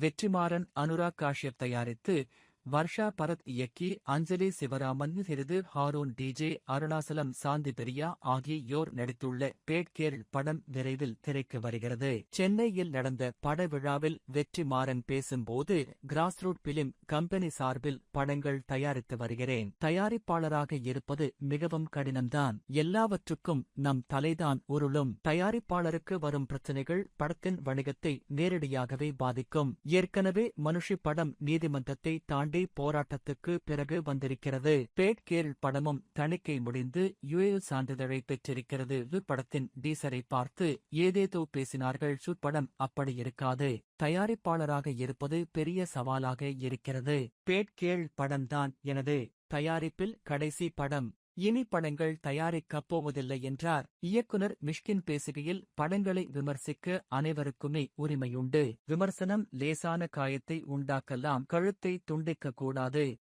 வெற்றிமாறன் அனுராக் காஷ்யப் தயாரித்து வர்ஷா பரத் இயக்கி அஞ்சலி சிவராமன் சிறிது ஹாரூன் டிஜே அருணாசலம் சாந்தி பெரியா ஆகியோர் நடித்துள்ள பேட்கேள் படம் விரைவில் திரைக்கு வருகிறது. சென்னையில் நடந்த பட விழாவில் வெற்றிமாறன் பேசும்போது கிராஸ்ரூட் பிலிம் கம்பெனி சார்பில் படங்கள் தயாரித்து வருகிறேன். தயாரிப்பாளராக இருப்பது மிகவும் கடினம்தான். எல்லாவற்றுக்கும் நம் தலைதான் உருளும். தயாரிப்பாளருக்கு வரும் பிரச்சனைகள் படத்தின் வணிகத்தை நேரடியாகவே பாதிக்கும். ஏற்கனவே மனுஷி படம் நீதிமன்றத்தை தாண்டி போராட்டத்துக்கு பிறகு வந்திருக்கிறது. பேட் கேள் படமும் தணிக்கை முடிந்து யுஏ சான்றிதழை பெற்றிருக்கிறது. படத்தின் டீசரை பார்த்து ஏதேதோ பேசினார்கள். படம் அப்படி இருக்காது. தயாரிப்பாளராக இருப்பது பெரிய சவாலாக இருக்கிறது. பேட் கேள் படம்தான் எனது தயாரிப்பில் கடைசி படம். இனி படங்கள் தயாரிக்கப் போவதில்லை என்றார். இயக்குனர் மிஷ்கின் பேசுகையில் படங்களை விமர்சிக்க அனைவருக்குமே உரிமையுண்டு. விமர்சனம் லேசான காயத்தை உண்டாக்கலாம் கழுத்தை துண்டிக்கக்கூடாது. கூடாது